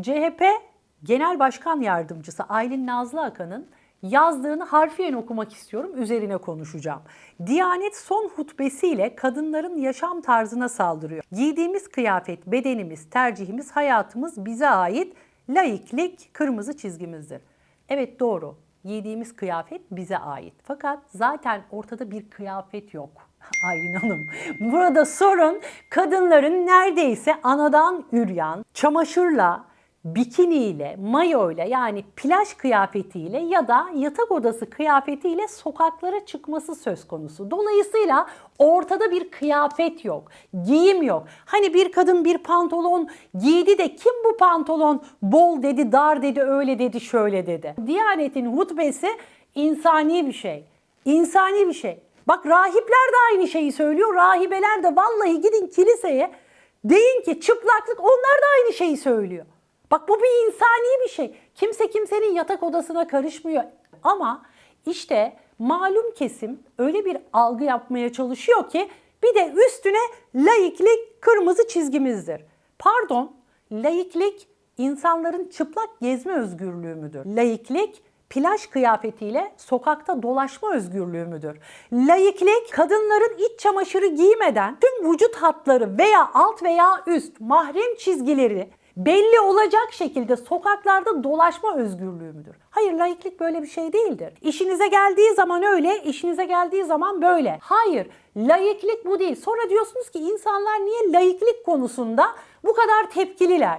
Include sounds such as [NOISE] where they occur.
CHP Genel Başkan Yardımcısı Aylin Nazlı Akan'ın yazdığını harfiyen okumak istiyorum. Üzerine konuşacağım. Diyanet son hutbesiyle kadınların yaşam tarzına saldırıyor. Giydiğimiz kıyafet, bedenimiz, tercihimiz, hayatımız bize ait laiklik kırmızı çizgimizdir. Evet doğru. Giydiğimiz kıyafet bize ait. Fakat zaten ortada bir kıyafet yok. [LAUGHS] Aylin Hanım. Burada sorun kadınların neredeyse anadan üryan, çamaşırla, bikiniyle, mayoyla yani plaj kıyafetiyle ya da yatak odası kıyafetiyle sokaklara çıkması söz konusu. Dolayısıyla ortada bir kıyafet yok, giyim yok. Hani bir kadın bir pantolon giydi de kim bu pantolon bol dedi, dar dedi, öyle dedi, şöyle dedi. Diyanetin hutbesi insani bir şey. İnsani bir şey. Bak rahipler de aynı şeyi söylüyor. Rahibeler de vallahi gidin kiliseye deyin ki çıplaklık onlar da aynı şeyi söylüyor. Bak bu bir insani bir şey. Kimse kimsenin yatak odasına karışmıyor. Ama işte malum kesim öyle bir algı yapmaya çalışıyor ki bir de üstüne laiklik kırmızı çizgimizdir. Pardon, laiklik insanların çıplak gezme özgürlüğü müdür? Laiklik plaj kıyafetiyle sokakta dolaşma özgürlüğü müdür? Laiklik kadınların iç çamaşırı giymeden tüm vücut hatları veya alt veya üst mahrem çizgileri belli olacak şekilde sokaklarda dolaşma özgürlüğü müdür? Hayır laiklik böyle bir şey değildir. İşinize geldiği zaman öyle, işinize geldiği zaman böyle. Hayır laiklik bu değil. Sonra diyorsunuz ki insanlar niye laiklik konusunda bu kadar tepkililer?